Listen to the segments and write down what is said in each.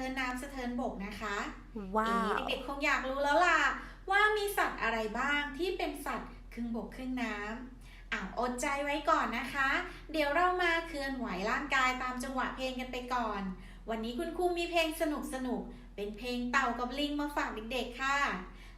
ทินน้ำสะเทินบกนะคะว้าทีนี้วเด็กๆคงอยากรู้แล้วล่ะ ว่ามีสัตว์อะไรบ้างที่เป็นสัตว์ครึ่งบกครึ่งน้ำอ่าอดใจไว้ก่อนนะคะ เดี๋ยวเรามาเคลื่อนไหวร่างกายตามจังหวะเพลงกันไปก่อน วันนี้คุณครูมีเพลงสนุกสนุกๆเป็นเพลงเต่ากับลิงมาฝากเด็กๆค่ะ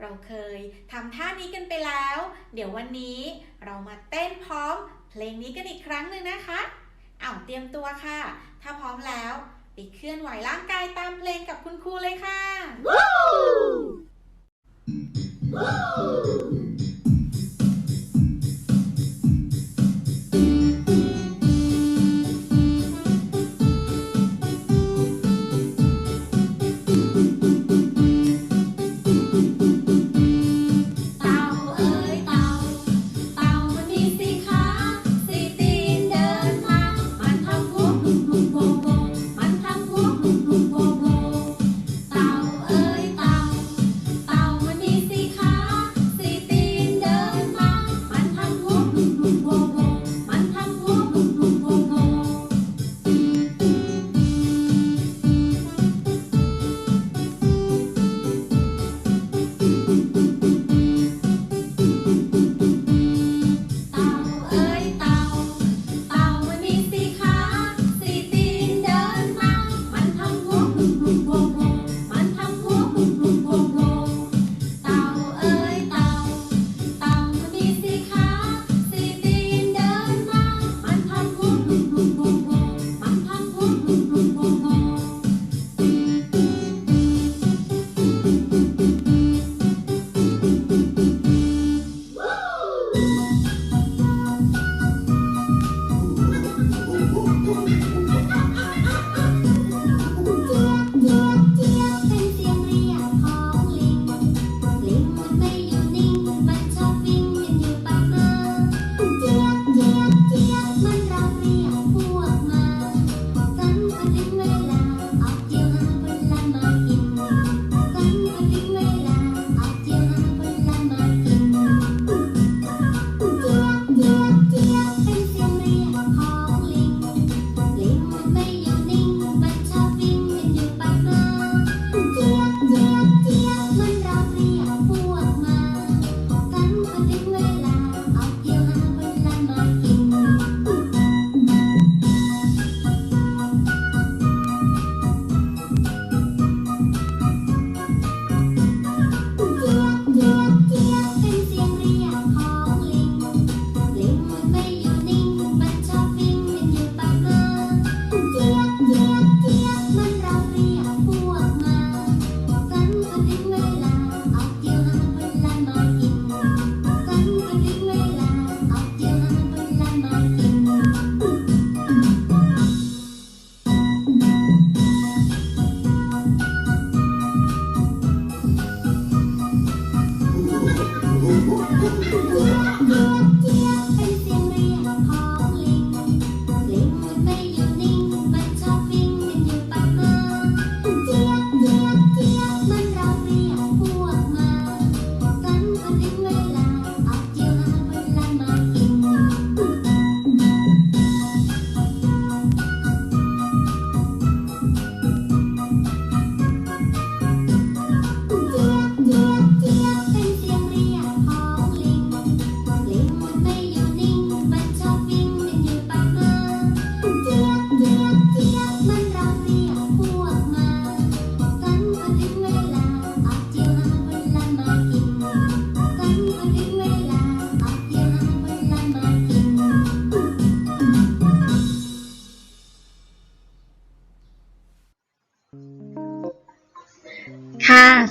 เราเคยทำท่านี้กันไปแล้ว เดี๋ยววันนี้เรามาเต้นพร้อม เพลงนี้กันอีกครั้งหนึ่งนะคะอ้าวเตรียมตัวค่ะ ถ้าพร้อมแล้ว ไปเคลื่อนไหวร่างกายตามเพลงกับคุณครูเลยค่ะเ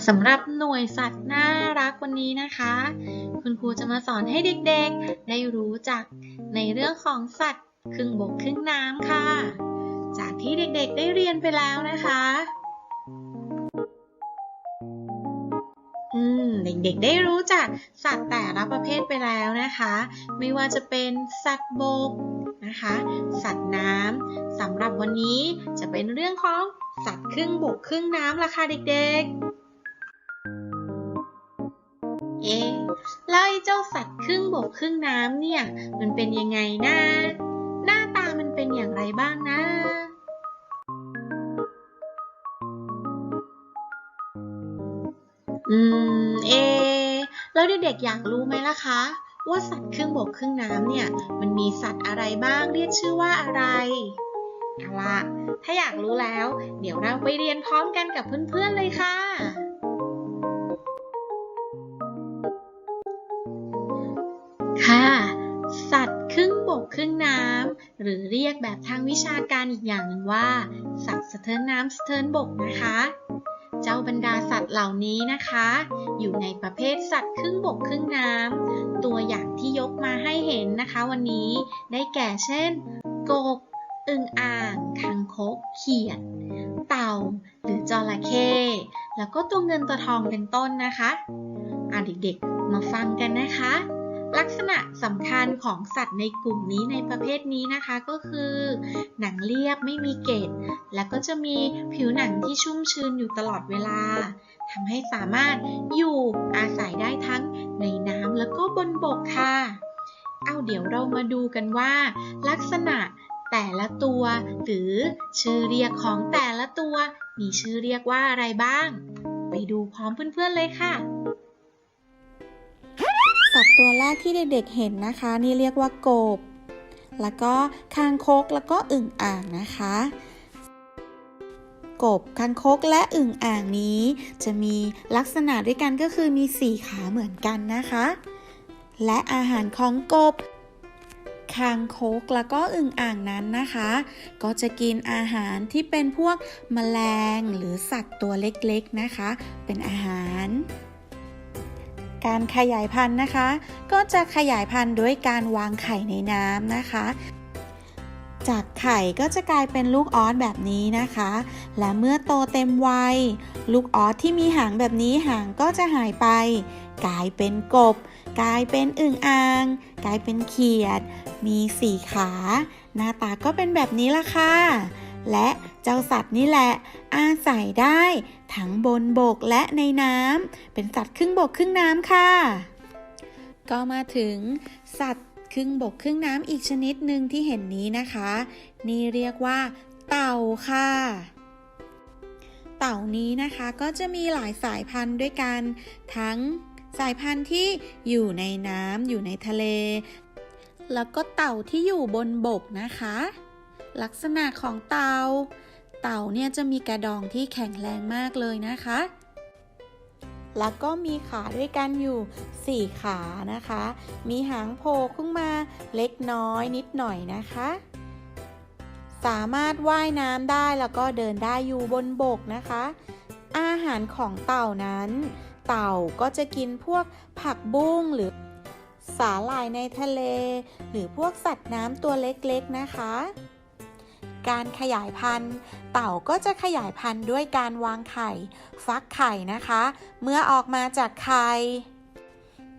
สำหรับหน่วยสัตว์น่ารักวันนี้นะคะ คุณครูจะมาสอนให้เด็กๆ ได้รู้จักในเรื่องของสัตว์ครึ่งบกครึ่งน้ำค่ะ จากที่เด็กๆได้เรียนไปแล้วนะคะ อืม เด็กๆได้รู้จักสัตว์แต่ละประเภทไปแล้วนะคะ ไม่ว่าจะเป็นสัตว์บกนะนะคะ สัตว์น้ำสำหรับวันนี้จะเป็นเรื่องของสัตว์ครึ่งบกครึ่งน้ำล่ะค่ะเด็กๆ เอ๊ะแล้วไอ้เจ้าสัตว์ครึ่งบกครึ่งน้ำเนี่ย มันเป็นยังไงนะหน้าตามันเป็นอย่างไรบ้างนะอืมเอะแล้วเด็กๆอยากรู้ไหมล่ะคะ ว่าสัตว์ครึ่งบกครึ่งน้ำเนี่ย มันมีสัตว์อะไรบ้างเรียกชื่อว่าอะไรเอาละถ้าอยากรู้แล้ว เดี๋ยวเราไปเรียนพร้อมกันกับเพื่อนๆเลยค่ะ หรือเรียกแบบทางวิชาการอีกอย่างหนึ่งว่า สัตว์สะเทินน้ำสะเทินบกนะคะ เจ้าบรรดาสัตว์เหล่านี้นะคะ อยู่ในประเภทสัตว์ครึ่งบกครึ่งน้ำตัวอย่างที่ยกมาให้เห็นนะคะ วันนี้ได้แก่เช่น กบอึ่งอ่างคางคกเขียด เต่า หรือจระเข้แล้วก็ตัวเงินตัวทองเป็นต้นนะคะ อ่าเด็กๆ มาฟังกันนะคะ ลักษณะสำคัญของสัตว์ในกลุ่มนี้ในประเภทนี้นะคะก็คือ หนังเรียบไม่มีเกล็ดแล้วก็จะมีผิวหนังที่ชุ่มชื้นอยู่ตลอดเวลาทำให้สามารถอยู่อาศัยได้ทั้งในน้ำแล้วก็บนบกค่ะ เอาเดี๋ยวเรามาดูกันว่า ลักษณะแต่ละตัว หรือชื่อเรียกของแต่ละตัว มีชื่อเรียกว่าอะไรบ้าง ไปดูพร้อมเพื่อนๆเลยค่ะ สัตว์ตัวแรกที่เด็กๆเห็นนะคะ นี่เรียกว่ากบ แล้วก็คางคกแล้วก็อึ่งอ่างนะคะ กบคางคกและอึ่งอ่างนี้ จะมีลักษณะด้วยกันก็คือมีสี่ขาเหมือนกันนะคะ และอาหารของกบคางคกแล้วก็อึ่งอ่างนั้นนะคะ ก็จะกินอาหารที่เป็นพวกแมลงหรือสัตว์ตัวเล็กๆนะคะ เป็นอาหาร การขยายพันธุ์นะคะ ก็จะขยายพันธุ์ด้วยการวางไข่ในน้ำนะคะ จากไข่ก็จะกลายเป็นลูกออสแบบนี้นะคะ และเมื่อโตเต็มวัย ลูกออสที่มีหางแบบนี้หางก็จะหายไป กลายเป็นกบ กลายเป็นอึ่งอ่าง กลายเป็นเขียด มีสี่ขา หน้าตาก็เป็นแบบนี้ละค่ะและเจ้าสัตว์นี่แหละ อาศัยได้ ทั้งบนบกและในน้ำเป็นสัตว์ครึ่งบกครึ่งน้ำค่ะ ก็มาถึงสัตว์ครึ่งบกครึ่งน้ำอีกชนิดหนึ่งที่เห็นนี้นะคะ นี่เรียกว่า เต่าค่ะ เต่านี้นะคะก็จะมีหลายสายพันธุ์ด้วยกัน ทั้งสายพันธุ์ที่อยู่ในน้ำอยู่ในทะเล แล้วก็เต่าที่อยู่บนบกนะคะ ลักษณะของเต่า เต่าเนี่ยจะมีกระดองที่แข็งแรงมากเลยนะคะ แล้วก็มีขาด้วยกันอยู่ 4 ขานะคะ มีหางโผล่ขึ้นมาเล็กน้อยนิดหน่อยนะคะ สามารถว่ายน้ำได้แล้วก็เดินได้อยู่บนบกนะคะ อาหารของเต่านั้น เต่าก็จะกินพวกผักบุ้งหรือสาหร่ายในทะเล หรือพวกสัตว์น้ำตัวเล็กๆนะคะ การขยายพันธุ์ เต่าก็จะขยายพันธุ์ด้วยการวางไข่ ฟักไข่นะคะ เมื่อออกมาจากไข่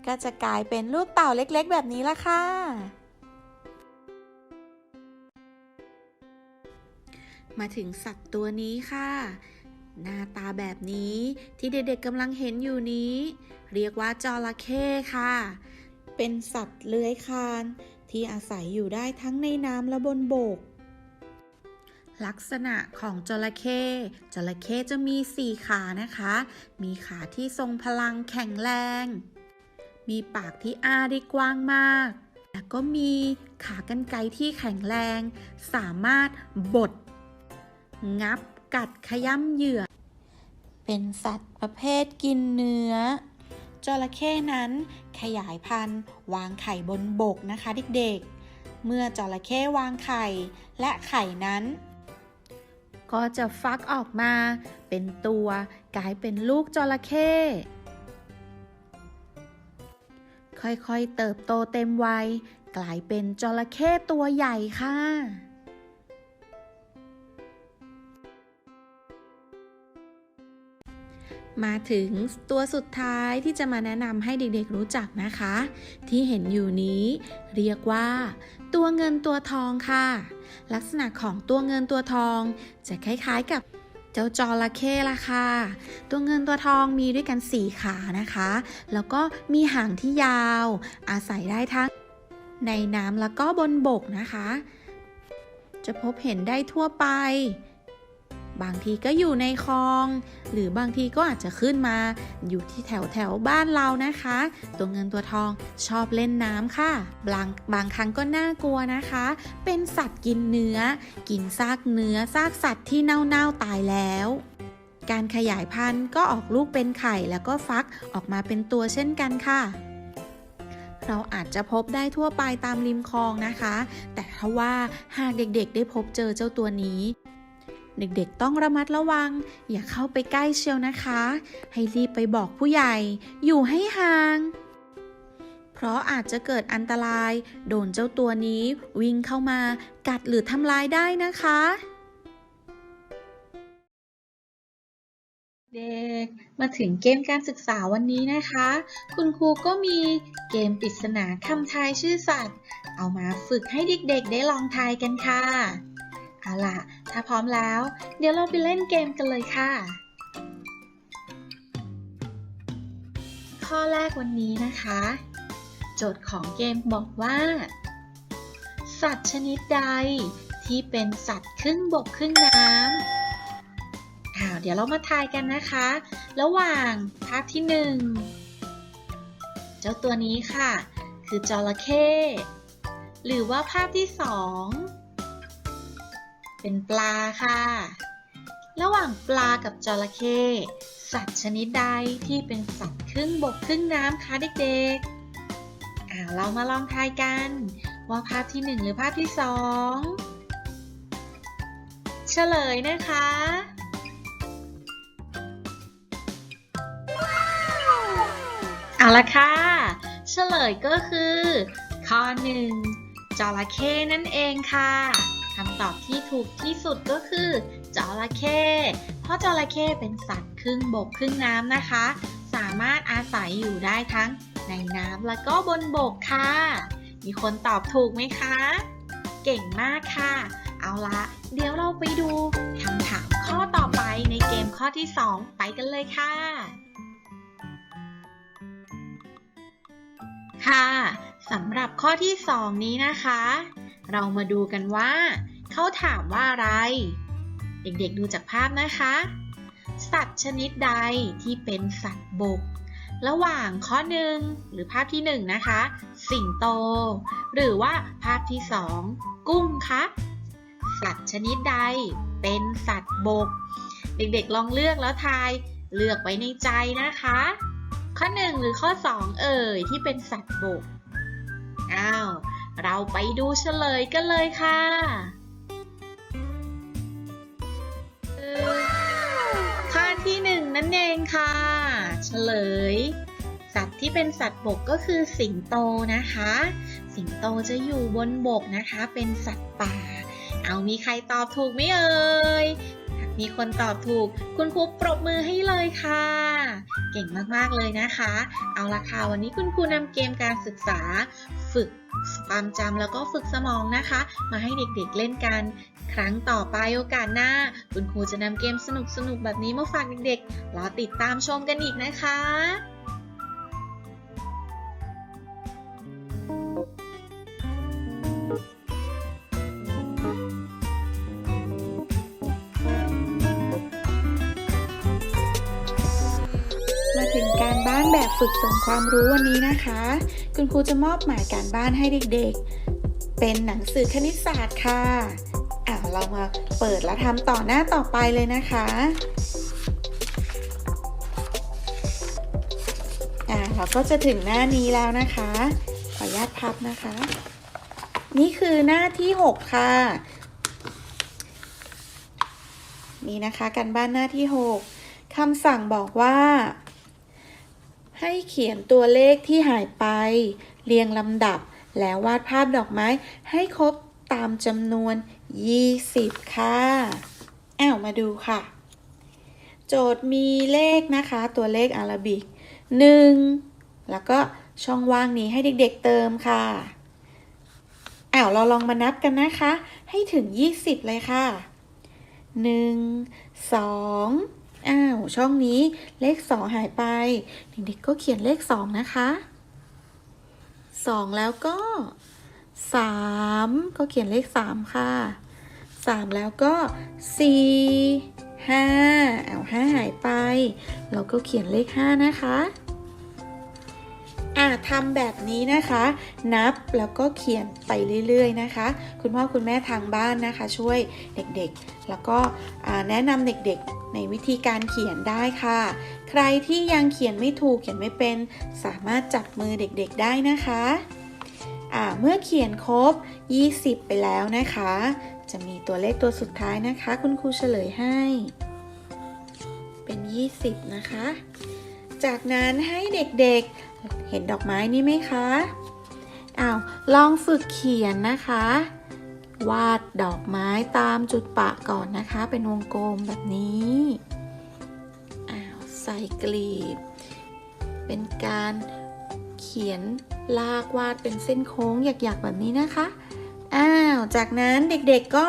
ก็จะกลายเป็นลูกเต่าเล็กๆ แบบนี้ละค่ะ มาถึงสัตว์ตัวนี้ค่ะ หน้าตาแบบนี้ที่เด็กๆกำลังเห็นอยู่นี้ เรียกว่าจระเข้ค่ะ เป็นสัตว์เลื้อยคลานที่อาศัยอยู่ได้ทั้งในน้ำและบนบก ลักษณะของจระเข้ จระเข้จะมีสี่ขานะคะ มีขาที่ทรงพลังแข็งแรง มีปากที่อ้าได้กว้างมาก แล้วก็มีขากรรไกรที่แข็งแรง สามารถบด งับ กัดขย้ำเหยื่อ เป็นสัตว์ประเภทกินเนื้อ จระเข้นั้นขยายพันธุ์ วางไข่บนบกนะคะเด็กๆเมื่อจระเข้วางไข่ และไข่นั้น ก็จะฟักออกมาเป็นตัวกลายเป็นลูกจระเข้ค่อยๆเติบโตเต็มวัย กลายเป็นจระเข้ตัวใหญ่ค่ะ มาถึงตัวสุดท้ายที่จะมาแนะนำให้เด็กๆรู้จักนะคะ ที่เห็นอยู่นี้เรียกว่า ตัวเงินตัวทองค่ะ ลักษณะของตัวเงินตัวทอง จะคล้ายๆกับเจ้าจระเข้ละค่ะ ตัวเงินตัวทองมีด้วยกัน 4 ขานะคะ แล้วก็มีหางที่ยาว อาศัยได้ทั้งในน้ำแล้วก็บนบกนะคะ จะพบเห็นได้ทั่วไป บางทีก็อยู่ในคลอง หรือบางทีก็อาจจะขึ้นมา อยู่ที่แถวแถวบ้านเรานะคะ ตัวเงินตัวทองชอบเล่นน้ำค่ะ บางบางครั้งก็น่ากลัวนะคะ เป็นสัตว์กินเนื้อ กินซากเนื้อซากสัตว์ที่เน่าๆตายแล้วการขยายพันธุ์ก็ออกลูกเป็นไข่แล้วก็ฟักออกมาเป็นตัวเช่นกันค่ะ เราอาจจะพบได้ทั่วไปตามริมคลองนะคะ แต่ถ้าว่าหากเด็กๆได้พบเจอเจ้าตัวนี้ เด็กๆต้องระมัดระวัง อย่าเข้าไปใกล้เชียวนะคะ ให้รีบไปบอกผู้ใหญ่ อยู่ให้ห่าง เพราะอาจจะเกิดอันตราย โดนเจ้าตัวนี้ วิ่งเข้ามากัดหรือทำลายได้นะคะ เด็กมาถึงเกมการศึกษาวันนี้นะคะ คุณครูก็มีเกมปริศนาคำทายชื่อสัตว์ เอามาฝึกให้เด็กๆได้ลองทายกันค่ะ เอาล่ะ ถ้าพร้อมแล้ว เดี๋ยวเราไปเล่นเกมกันเลยค่ะ ข้อแรกวันนี้นะคะ โจทย์ของเกมบอกว่า สัตว์ชนิดใดที่เป็นสัตว์ครึ่งบกครึ่งน้ำอ้าวเดี๋ยวเรามาทายกันนะคะ ระหว่างภาพที่หนึ่งเจ้าตัวนี้ค่ะ คือจระเข้หรือว่าภาพที่สอง เป็นปลาค่ะ ระหว่างปลากับจระเข้สัตว์ชนิดใดที่เป็นสัตว์ครึ่งบกครึ่งน้ำคะเด็กๆอ่าเรามาลองทายกัน ว่าภาพที่หนึ่งหรือภาพที่สองเฉลยนะคะ เอาละค่ะ เฉลยก็คือ ข้อหนึ่งจระเข้นั่นเองค่ะ คำตอบที่ถูกที่สุดก็คือจระเข้ เพราะจระเข้เป็นสัตว์ครึ่งบกครึ่งน้ำนะคะ สามารถอาศัยอยู่ได้ทั้งในน้ำแล้วก็บนบกค่ะ มีคนตอบถูกไหมคะ เก่งมากค่ะ เอาละเดี๋ยวเราไปดูคำถามข้อต่อไปในเกมข้อที่ 2 ไปกันเลยค่ะ ค่ะสำหรับข้อที่ 2 นี้นะคะ เรามาดูกันว่า เขาถามว่าอะไร เด็กๆดูจากภาพนะคะ สัตว์ชนิดใดที่เป็นสัตว์บก ระหว่างข้อหนึ่งหรือภาพที่หนึ่งนะคะ สิงโต หรือว่าภาพที่สองกุ้งคะสัตว์ชนิดใดเป็นสัตว์บก เด็กๆลองเลือกแล้วทายเลือกไว้ในใจนะคะ ข้อหนึ่งหรือข้อสองเอ่ยที่เป็นสัตว์บก อ้าว เราไปดูเฉลยกันเลยค่ะข้อที่หนึ่งนั่นเองค่ะ เฉลย สัตว์ที่เป็นสัตว์บกก็คือสิงโตนะคะ สิงโตจะอยู่บนบกนะคะ เป็นสัตว์ป่า เอามีใครตอบถูกไหมเอ่ย มีคนตอบถูก คุณครูปรบมือให้เลยค่ะ เก่งมากๆเลยนะคะ เอาละค่ะวันนี้คุณครูนำเกมการศึกษา ฝึกความจำแล้วก็ฝึกสมองนะคะ มาให้เด็กๆเล่นกัน ครั้งต่อไปโอกาสหน้า คุณครูจะนำเกมสนุกๆแบบนี้มาฝากเด็กๆรอติดตามชมกันอีกนะคะ ถึงการบ้านแบบฝึกเสริมความรู้วันนี้นะคะ คุณครูจะมอบหมายการบ้านให้เด็กๆ เป็นหนังสือคณิตศาสตร์ค่ะอ่าเรามาเปิดแล้วทำต่อหน้าต่อไปเลยนะคะอ่าเราก็จะถึงหน้านี้แล้วนะคะ ขออนุญาตพับนะคะ นี่คือหน้าที่ 6 ค่ะ นี่นะคะการบ้านหน้าที่ 6คำสั่งบอกว่า ให้เขียนตัวเลขที่หายไป เรียงลำดับ แล้ววาดภาพดอกไม้ให้ครบตามจำนวน 20 ค่ะ อ้าวมาดูค่ะ โจทย์มีเลขนะคะ ตัวเลขอาราบิกหนึ่งแล้วก็ช่องว่างนี้ให้เด็กๆเติมค่ะ อ้าวเราลองมานับกันนะคะ ให้ถึง 20 เลยค่ะ 1 2 อ้าวช่องนี้เลข2หายไป เด็กๆก็เขียนเลข2นะคะ2แล้วก็3ก็เขียนเลข3ค่ะ3แล้วก็4 5เอา5หายไป เราก็เขียนเลข5นะคะ อ่าทำแบบนี้นะคะ นับแล้วก็เขียนไปเรื่อยๆนะคะ คุณพ่อคุณแม่ทางบ้านนะคะ ช่วยเด็กๆ แล้วก็แนะนำเด็กๆในวิธีการเขียนได้ค่ะ ใครที่ยังเขียนไม่ถูกเขียนไม่เป็นสามารถจับมือเด็กๆได้นะคะเมื่อเขียนครบ 20 ไปแล้วนะคะ จะมีตัวเลขตัวสุดท้ายนะคะ คุณครูเฉลยให้ เป็น 20 นะคะ จากนั้นให้เด็กๆ เห็นดอกไม้นี่ไหมคะอ้าวลองฝึกเขียนนะคะ วาดดอกไม้ตามจุดปะก่อนนะคะ เป็นวงกลมแบบนี้อ้าวใส่กลีบ เป็นการเขียนลากวาดเป็นเส้นโค้งหยักๆแบบนี้นะคะอ้าว จากนั้นเด็กๆก็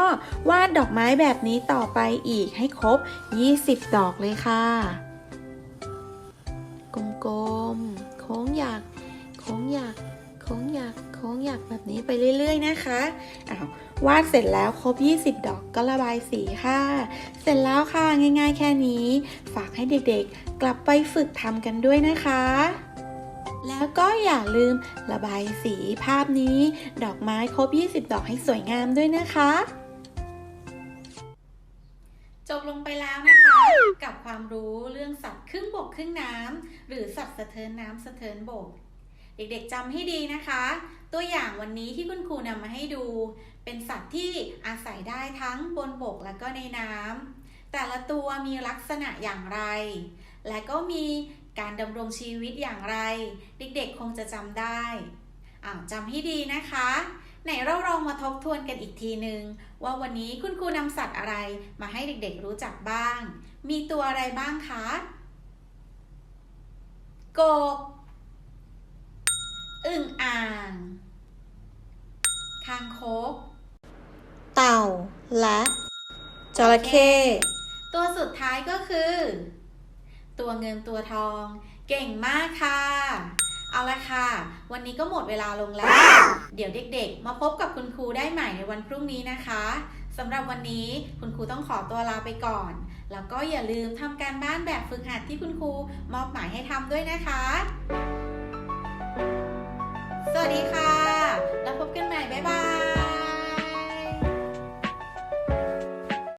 วาดดอกไม้แบบนี้ต่อไปอีกให้ครบ 20 ดอกเลยค่ะ กลมๆ โค้งหยักโค้งหยักโค้งหยักโค้งหยักแบบนี้ไปเรื่อยๆนะคะอ้าววาดเสร็จแล้วครบ 20 ดอกก็ระบายสีค่ะ เสร็จแล้วค่ะง่าย ๆ แค่นี้ ฝากให้เด็กๆ กลับไปฝึกทำกันด้วยนะคะ แล้วก็อย่าลืมระบายสีภาพนี้ ดอกไม้ครบ 20 ดอกให้สวยงามด้วยนะคะ จบลงไปแล้วนะคะ กับความรู้เรื่องสัตว์ครึ่งบกครึ่งน้ำหรือสัตว์สะเทินน้ำสะเทินบก เด็กๆจำให้ดีนะคะ ตัวอย่างวันนี้ที่คุณครูนำมาให้ดู เป็นสัตว์ที่อาศัยได้ทั้งบนบกและก็ในน้ำแต่ละตัวมีลักษณะอย่างไร และก็มีการดำรงชีวิตอย่างไร เด็กๆคงจะจำได้อ้าวจำให้ดีนะคะ ไหนเราลองมาทบทวนกันอีกทีหนึ่ง ว่าวันนี้คุณครูนำสัตว์อะไรมาให้เด็กๆรู้จักบ้าง มีตัวอะไรบ้างคะกบอึ่งอ่าง คางคก เต่า และจระเข้ ตัวสุดท้ายก็คือ ตัวเงินตัวทอง เก่งมากค่ะ เอาละค่ะ วันนี้ก็หมดเวลาลงแล้ว เดี๋ยวเด็กๆ มาพบกับคุณครูได้ใหม่ในวันพรุ่งนี้นะคะสำหรับวันนี้คุณครูต้องขอตัวลาไปก่อน แล้วก็อย่าลืมทำการบ้านแบบฝึกหัดที่คุณครูมอบหมายให้ทำด้วยนะคะ สวัสดีค่ะ